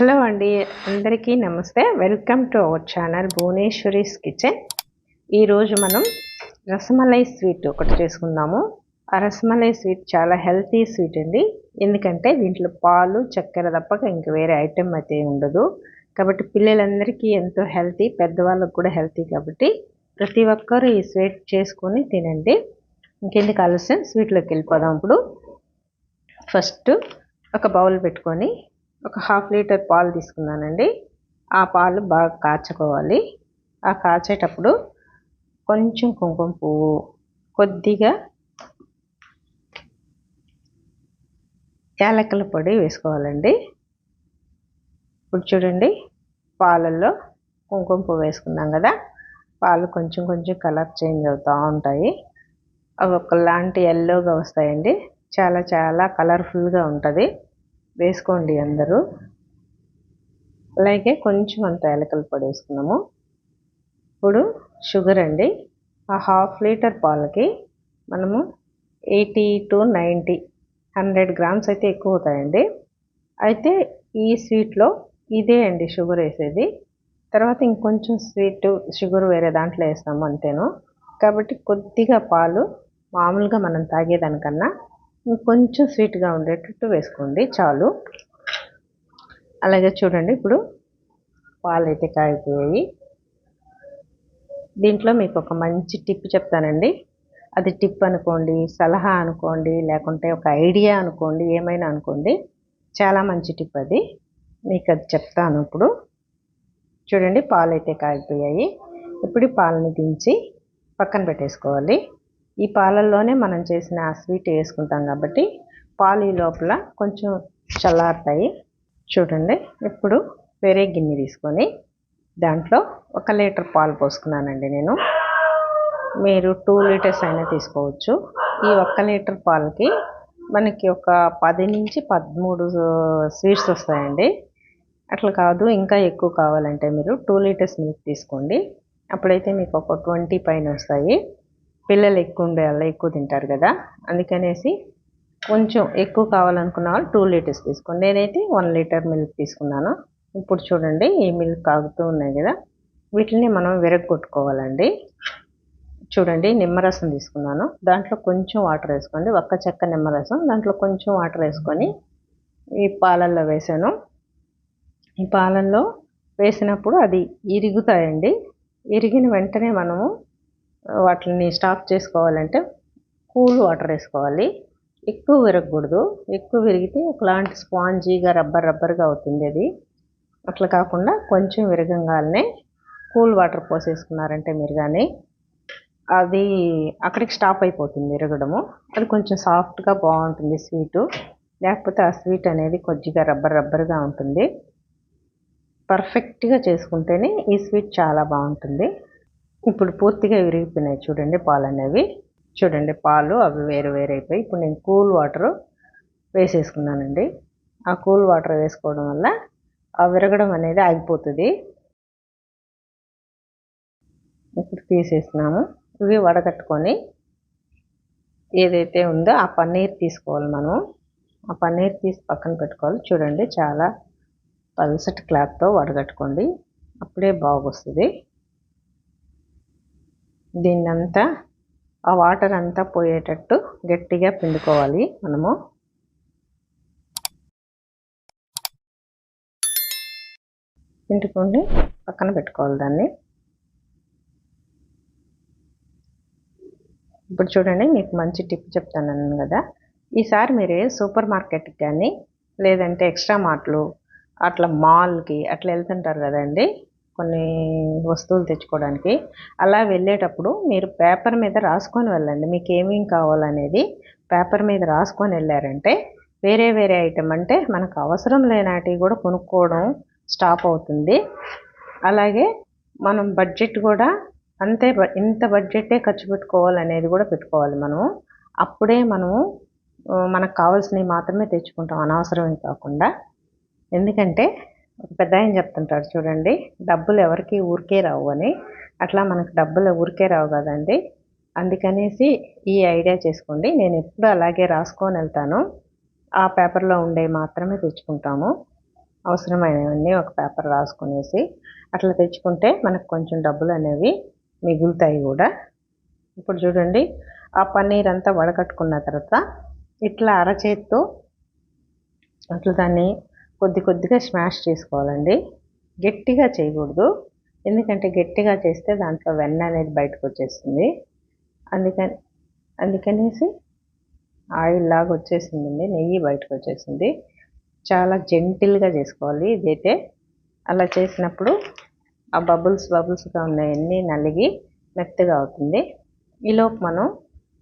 Hello అండి అందరికీ నమస్తే. Welcome to our channel Bhuvaneshwari's kitchen. ఈరోజు మనం రసమలై స్వీట్ ఒకటి చేసుకుందాము. ఆ రసమలై స్వీట్ చాలా హెల్తీ స్వీట్ అండి. ఎందుకంటే దీంట్లో పాలు చక్కెర తప్పక ఇంక వేరే ఐటెం అయితే ఉండదు. కాబట్టి పిల్లలందరికీ ఎంతో హెల్తీ పెద్దవాళ్ళకు కూడా హెల్తీ కాబట్టి ప్రతి ఒక్కరూ ఈ స్వీట్ చేసుకొని తినండి. ఇంకెందుకు ఆలస్యం? స్వీట్లోకి వెళ్ళిపోదాం ఇప్పుడు. ఫస్ట్ ఒక బౌల్ పెట్టుకొని ఒక హాఫ్ లీటర్ పాలు తీసుకున్నానండి. ఆ పాలు బాగా కాచుకోవాలి. ఆ కాచేటప్పుడు కొంచెం కుంకుమ పువ్వు కొద్దిగా యాలక్కల పొడి వేసుకోవాలండి. ఇప్పుడు చూడండి పాలల్లో కుంకుమ పువ్వు వేసుకున్నాం కదా పాలు కొంచెం కొంచెం కలర్ చేంజ్ అవుతూ ఉంటాయి. అవి ఒకలాంటి ఎల్లోగా వస్తాయండి. చాలా చాలా కలర్ఫుల్గా ఉంటుంది. వేసుకోండి అందరూ. అలాగే కొంచెం అంత ఎలకల పొడి వేసుకున్నాము. ఇప్పుడు షుగర్ అండి. ఆ హాఫ్ లీటర్ పాలకి మనము eighty to ninety hundred grams అయితే ఎక్కువ అవుతాయండి. అయితే ఈ స్వీట్లో ఇదే అండి షుగర్ వేసేది. తర్వాత ఇంకొంచెం స్వీట్ షుగర్ వేరే దాంట్లో వేస్తాము అంతేను. కాబట్టి కొద్దిగా పాలు మామూలుగా మనం తాగేదానికన్నా కొంచెం స్వీట్గా ఉండేటట్టు వేసుకోండి చాలు. అలాగే చూడండి ఇప్పుడు పాలు అయితే కాగిపోయాయి. దీంట్లో మీకు ఒక మంచి టిప్ చెప్తానండి. అది టిప్ అనుకోండి సలహా అనుకోండి లేకుంటే ఒక ఐడియా అనుకోండి ఏమైనా అనుకోండి చాలా మంచి టిప్ అది. మీకు అది చెప్తాను ఇప్పుడు. చూడండి పాలు అయితే కాగిపోయాయి. ఇప్పుడు పాలని దించి పక్కన పెట్టేసుకోవాలి. ఈ పాలల్లోనే మనం చేసిన ఆ స్వీట్ వేసుకుంటాం కాబట్టి పాలు ఈ లోపల కొంచెం చల్లారుతాయి. చూడండి ఇప్పుడు వేరే గిన్నె తీసుకొని దాంట్లో ఒక లీటర్ పాలు పోసుకున్నానండి నేను. మీరు టూ లీటర్స్ అయినా తీసుకోవచ్చు. ఈ ఒక్క లీటర్ పాలకి మనకి ఒక పది నుంచి పదమూడు స్వీట్స్ వస్తాయండి. అట్లా కాదు ఇంకా ఎక్కువ కావాలంటే మీరు టూ లీటర్స్ మిల్క్ తీసుకోండి. అప్పుడైతే మీకు ఒక ట్వంటీ పైన వస్తాయి. పిల్లలు ఎక్కువ ఉండే వాళ్ళు ఎక్కువ తింటారు కదా. అందుకనేసి కొంచెం ఎక్కువ కావాలనుకున్న వాళ్ళు టూ లీటర్స్ తీసుకోండి. నేనైతే వన్ లీటర్ మిల్క్ తీసుకున్నాను. ఇప్పుడు చూడండి ఈ మిల్క్ కాగుతూ ఉన్నాయి కదా. వీటిని మనం విరగొట్టుకోవాలండి చూడండి నిమ్మరసం తీసుకున్నాను. దాంట్లో కొంచెం వాటర్ వేసుకోండి. ఒక్క చెక్క నిమ్మరసం. దాంట్లో కొంచెం వాటర్ వేసుకొని ఈ పాలల్లో వేసాను. ఈ పాలల్లో వేసినప్పుడు అది ఇరుగుతాయండి. ఇరిగిన వెంటనే మనము వాటిని స్టాప్ చేసుకోవాలంటే కూల్ వాటర్ వేసుకోవాలి. ఎక్కువ విరగకూడదు. ఎక్కువ విరిగితే ఒకలాంటి స్పాంజీగా రబ్బర్ రబ్బర్గా అవుతుంది అది. అట్లా కాకుండా కొంచెం విరగంగానే కూల్ వాటర్ పోసేసుకున్నారంటే మీరు కానీ అది అక్కడికి స్టాప్ అయిపోతుంది విరగడము. అది కొంచెం సాఫ్ట్గా బాగుంటుంది స్వీటు. లేకపోతే ఆ స్వీట్ అనేది కొద్దిగా రబ్బర్ రబ్బర్గా ఉంటుంది. పర్ఫెక్ట్గా చేసుకుంటేనే ఈ స్వీట్ చాలా బాగుంటుంది. ఇప్పుడు పూర్తిగా విరిగిపోయినాయి. చూడండి పాలు అనేవి చూడండి పాలు అవి వేరు వేరు అయిపోయి ఇప్పుడు నేను కూల్ వాటర్ వేసేసుకున్నానండి. ఆ కూల్ వాటర్ వేసుకోవడం వల్ల ఆ విరగడం అనేది ఆగిపోతుంది. ఇప్పుడు తీసేసినాము ఇవి వడగట్టుకొని ఏదైతే ఉందో ఆ పన్నీర్ తీసుకోవాలి మనం ఆ పన్నీర్ తీసి పక్కన పెట్టుకోవాలి. చూడండి చాలా పల్సటి క్లాత్తో వడగట్టుకోండి. అప్పుడే బాగొస్తుంది. దీన్నంతా ఆ వాటర్ అంతా పోయేటట్టు గట్టిగా పిండుకోవాలి మనము. పిండుకొని పక్కన పెట్టుకోవాలి దాన్ని. ఇప్పుడు చూడండి మీకు మంచి టిప్ చెప్తాను కదా. ఈసారి మీరు సూపర్ మార్కెట్కి కానీ లేదంటే ఎక్స్ట్రా మార్ట్లు అట్లా మాల్కి అట్లా వెళ్తుంటారు కదండి. కొన్ని వస్తువులు తెచ్చుకోవడానికి. అలా వెళ్ళేటప్పుడు మీరు పేపర్ మీద రాసుకొని వెళ్ళండి. మీకు ఏమేమి కావాలనేది పేపర్ మీద రాసుకొని వెళ్ళారంటే వేరే వేరే ఐటెం అంటే మనకు అవసరం లేనాటివి కూడా కొనుక్కోవడం స్టాప్ అవుతుంది. అలాగే మనం బడ్జెట్ కూడా అంతే ఇంత బడ్జెటే ఖర్చు పెట్టుకోవాలనేది కూడా పెట్టుకోవాలి మనము. అప్పుడే మనము మనకు కావాల్సినవి మాత్రమే తెచ్చుకుంటాం. అనవసరమే కాకుండా. ఎందుకంటే పెద్ద ఆయన చెప్తుంటాడు చూడండి డబ్బులు ఎవరికి ఊరికే రావు అని. అట్లా మనకు డబ్బులు ఊరికే రావు కదండి. అందుకనేసి ఈ ఐడియా చేసుకోండి. నేను ఎప్పుడు అలాగే రాసుకొని వెళ్తాను. ఆ పేపర్లో ఉండే మాత్రమే తెచ్చుకుంటాము. అవసరమైనవన్నీ ఒక పేపర్ రాసుకునేసి అట్లా తెచ్చుకుంటే మనకు కొంచెం డబ్బులు అనేవి మిగులుతాయి కూడా. ఇప్పుడు చూడండి ఆ పన్నీర్ అంతా వడకట్టుకున్న తర్వాత ఇట్లా అరచేత్తో అట్లా దాన్ని కొద్ది కొద్దిగా స్మాష్ చేసుకోవాలండి. గట్టిగా చేయకూడదు. ఎందుకంటే గట్టిగా చేస్తే దాంట్లో వెన్న అనేది బయటకు వచ్చేస్తుంది. అందుకని అందుకనేసి ఆయిల్ లాగా వచ్చేసిందండి. నెయ్యి బయటకు వచ్చేసింది. చాలా జెంటిల్గా చేసుకోవాలి ఇదైతే. అలా చేసినప్పుడు ఆ బబుల్స్ బబుల్స్గా ఉన్నాయన్నీ నలిగి మెత్తగా అవుతుంది. ఈలోపు మనం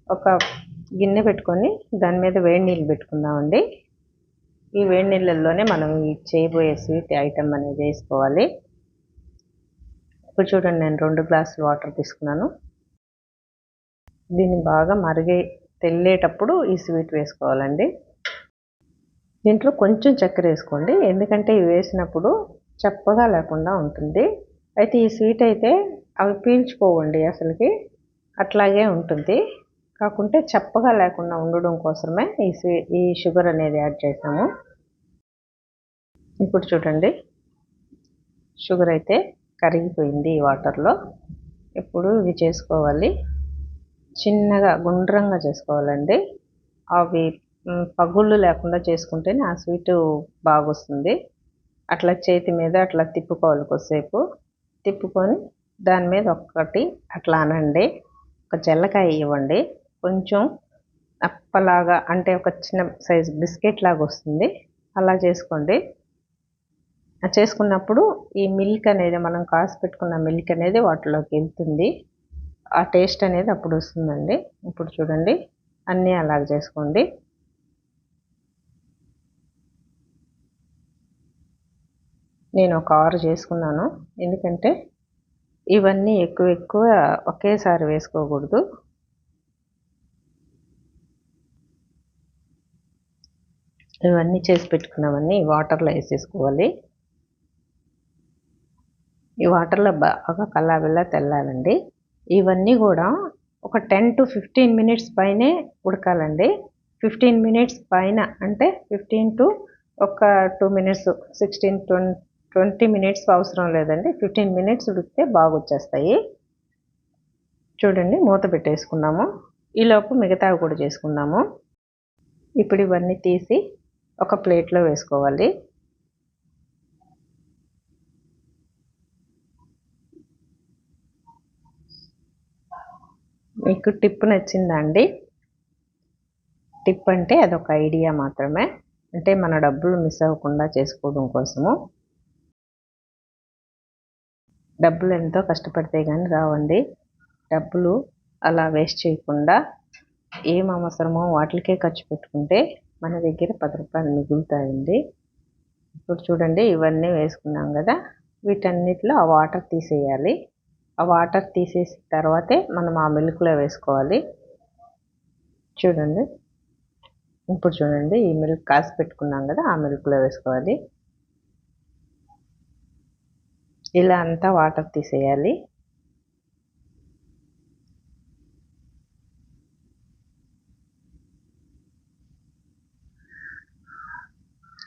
ఒక గిన్నె పెట్టుకొని దాని మీద వేడి నీళ్ళు పెట్టుకుందామండి. ఈ వేడి నీళ్ళల్లోనే మనం ఈ చేయబోయే స్వీట్ ఐటమ్ అనేది వేసుకోవాలి. ఇప్పుడు చూడండి నేను రెండు గ్లాసులు వాటర్ తీసుకున్నాను. దీన్ని బాగా మరిగే తెల్లేటప్పుడు ఈ స్వీట్ వేసుకోవాలండి. దీంట్లో కొంచెం చక్కెర వేసుకోండి. ఎందుకంటే ఇవి వేసినప్పుడు చప్పగా లేకుండా ఉంటుంది. అయితే ఈ స్వీట్ అయితే అవి పీల్చుకోవండి అసలుకి. అట్లాగే ఉంటుంది. కాకుంటే చప్పగా లేకుండా ఉండడం కోసమే ఈ ఈ షుగర్ అనేది యాడ్ చేసాము. ఇప్పుడు చూడండి. షుగర్ అయితే కరిగిపోయింది ఈ వాటర్లో. ఇప్పుడు ఇవి చేసుకోవాలి? చిన్నగా గుండ్రంగా చేసుకోవాలండి. అవి పగుళ్ళు లేకుండా చేసుకుంటేనే ఆ స్వీటు బాగా వస్తుంది అట్లా చేతి మీద అట్లా తిప్పుకోవాలి కొద్దిసేపు. తిప్పుకొని దాని మీద ఒక్కటి అట్లా అనండి. ఒక జల్లకాయ ఇవ్వండి. కొంచెం అప్పలాగా అంటే ఒక చిన్న సైజ్ బిస్కెట్ లాగా వస్తుంది. అలా చేసుకోండి. చేసుకున్నప్పుడు ఈ మిల్క్ అనేది మనం కాసి పెట్టుకున్న మిల్క్ అనేది వాటిలోకి వెళ్తుంది. ఆ టేస్ట్ అనేది అప్పుడు వస్తుందండి. ఇప్పుడు చూడండి. అన్నీ అలాగ చేసుకోండి. నేను ఒక ఆరు చేసుకున్నాను. ఎందుకంటే ఇవన్నీ ఎక్కువ ఎక్కువ ఒకేసారి వేసుకోకూడదు. ఇవన్నీ చేసి పెట్టుకున్నవన్నీ వాటర్లో వేసేసుకోవాలి. ఈ వాటర్లో బాగా కల్లాబిల్లా తెల్లాలండి. ఇవన్నీ కూడా ఒక టెన్ టు ఫిఫ్టీన్ మినిట్స్ పైనే ఉడకాలండి. ఫిఫ్టీన్ మినిట్స్ పైన అంటే ఫిఫ్టీన్ టు ఒక two minutes sixteen twenty twenty minutes అవసరం లేదండి. ఫిఫ్టీన్ మినిట్స్ ఉడికితే బాగా వచ్చేస్తాయి చూడండి మూత పెట్టేసుకున్నాము. ఈలోపు మిగతావి కూడా చేసుకున్నాము ఇప్పుడు ఇవన్నీ తీసి ఒక ప్లేట్లో వేసుకోవాలి. మీకు టిప్ నచ్చిందా అండి? టిప్ అంటే అదొక ఐడియా మాత్రమే. అంటే మన డబ్బులు మిస్ అవ్వకుండా చేసుకోవడం కోసము. డబ్బులు ఎంతో కష్టపడితే కానీ రావండి. డబ్బులు అలా వేస్ట్ చేయకుండా ఏం అవసరమో వాటికే ఖర్చు పెట్టుకుంటే మన దగ్గర పది రూపాయలు మిగులుతాయండి. ఇప్పుడు చూడండి ఇవన్నీ వేసుకున్నాం కదా. వీటన్నిటిలో ఆ వాటర్ తీసేయాలి. ఆ వాటర్ తీసేసిన తర్వాతే మనం ఆ మిల్క్లో వేసుకోవాలి. చూడండి. ఇప్పుడు చూడండి ఈ మిల్క్ కాసి పెట్టుకున్నాం కదా ఆ మిల్క్లో వేసుకోవాలి. ఇలా అంతా వాటర్ తీసేయాలి.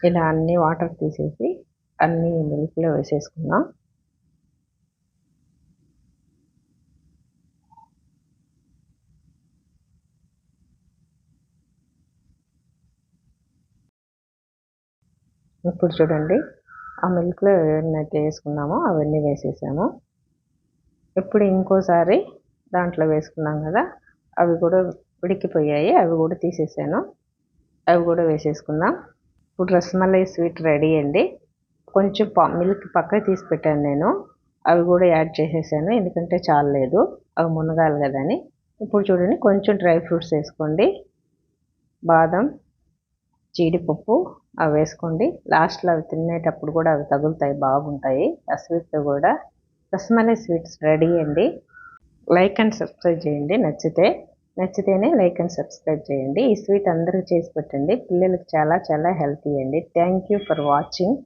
ఇలా అన్ని వాటర్ తీసేసి అన్ని మిల్క్లో వేసేసుకుందాం. ఇప్పుడు చూడండి ఆ మిల్క్లో ఏవైతే వేసుకున్నామో అవన్నీ వేసేసాము. ఇప్పుడు ఇంకోసారి దాంట్లో వేసుకున్నాం కదా అవి కూడా ఉడికిపోయాయి అవి కూడా తీసేసాను. అవి కూడా వేసేసుకుందాం. ఇప్పుడు రసమలై స్వీట్ రెడీ అండి. కొంచెం మిల్క్ పక్కకి తీసి పెట్టాను నేను. అవి కూడా యాడ్ చేసేసాను ఎందుకంటే చాలలేదు అవి మునగాలి కదా అని. ఇప్పుడు చూడండి కొంచెం డ్రై ఫ్రూట్స్ వేసుకోండి. బాదం జీడిపప్పు అవి వేసుకోండి. లాస్ట్లో అవి తినేటప్పుడు కూడా అవి తగులుతాయి బాగుంటాయి. ఆ స్వీట్ కూడా రసమలై స్వీట్స్ రెడీ అండి. లైక్ అండ్ సబ్స్క్రైబ్ చేయండి నచ్చితే. నచ్చితేనే లైక్ అండ్ సబ్స్క్రైబ్ చేయండి. ఈ స్వీట్ అందరూ చేసి పెట్టండి. పిల్లలకి చాలా చాలా హెల్తీ అండి. Thank you for watching.